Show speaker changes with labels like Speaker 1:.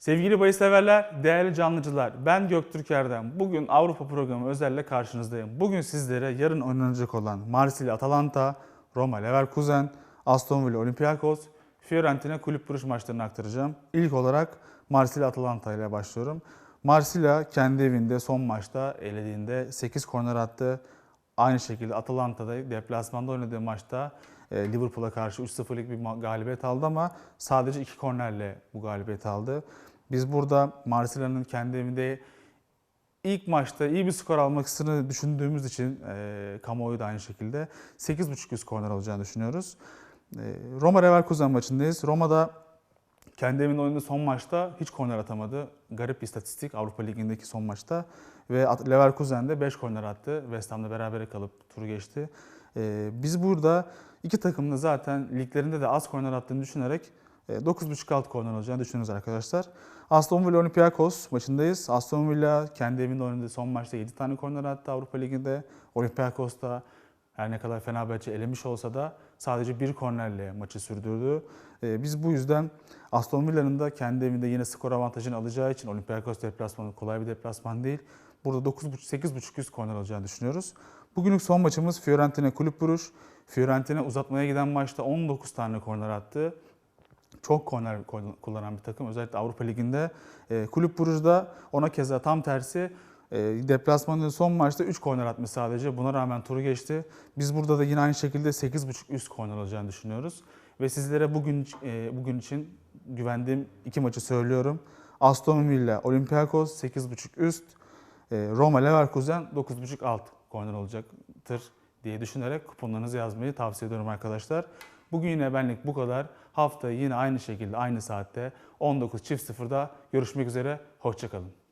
Speaker 1: Sevgili bahis severler, değerli canlıcılar, ben Göktürk Erdem. Bugün Avrupa programı özelle karşınızdayım. Bugün sizlere yarın oynanacak olan Marsilya Atalanta, Roma Leverkusen, Aston Villa Olympiakos, Fiorentina kulüp vuruş maçlarını aktaracağım. İlk olarak Marsilya Atalanta ile başlıyorum. Marsilya kendi evinde son maçta elediğinde 8 korner attı. Aynı şekilde Atalanta'da deplasmanda oynadığı maçta e, Liverpool'a karşı 3-0'lık bir galibiyet aldı ama sadece 2 kornerle bu galibiyeti aldı. Biz burada Marsilya'nın kendi evinde ilk maçta iyi bir skor almak istediğini düşündüğümüz için e, kamuoyu da aynı şekilde 8.5 üst korner alacağını düşünüyoruz. E, Roma Leverkusen maçındayız. Roma'da kendi evinde oynadığı son maçta hiç korner atamadı. Garip bir istatistik Avrupa Ligi'ndeki son maçta. Ve At- Leverkusen de 5 korner attı. West Ham'la berabere kalıp turu geçti. Ee, biz burada iki takımın da zaten liglerinde de az korner attığını düşünerek e, 9.5 alt korner olacağını düşünüyoruz arkadaşlar. Aston Villa Olympiakos maçındayız. Aston Villa kendi evinde oynadığı son maçta 7 tane korner attı Avrupa Ligi'nde. Olympiakos da her ne kadar Fenerbahçe elemiş olsa da sadece bir kornerle maçı sürdürdü. Ee, Biz bu yüzden Aston Villa'nın da kendi evinde yine skor avantajını alacağı için Olympiakos deplasmanı kolay bir deplasman değil. Burada 9.5 8.5 üst korner alacağını düşünüyoruz. Bugünlük son maçımız Fiorentina kulüp vuruş. Fiorentina uzatmaya giden maçta 19 tane korner attı. Çok korner kullanan bir takım. Özellikle Avrupa Ligi'nde. E, kulüp vuruşda ona keza tam tersi deplasmanın son maçta 3 korner atmış sadece. Buna rağmen turu geçti. Biz burada da yine aynı şekilde 8.5 üst korner alacağını düşünüyoruz. Ve sizlere bugün e, bugün için güvendiğim iki maçı söylüyorum. Aston Villa, Olympiakos 8.5 üst, e, Roma Leverkusen 9.5 alt korner olacaktır diye düşünerek kuponlarınızı yazmayı tavsiye ediyorum arkadaşlar. Bugün yine benlik bu kadar. Haftaya yine aynı şekilde aynı saatte 19.00'da görüşmek üzere. Hoşçakalın.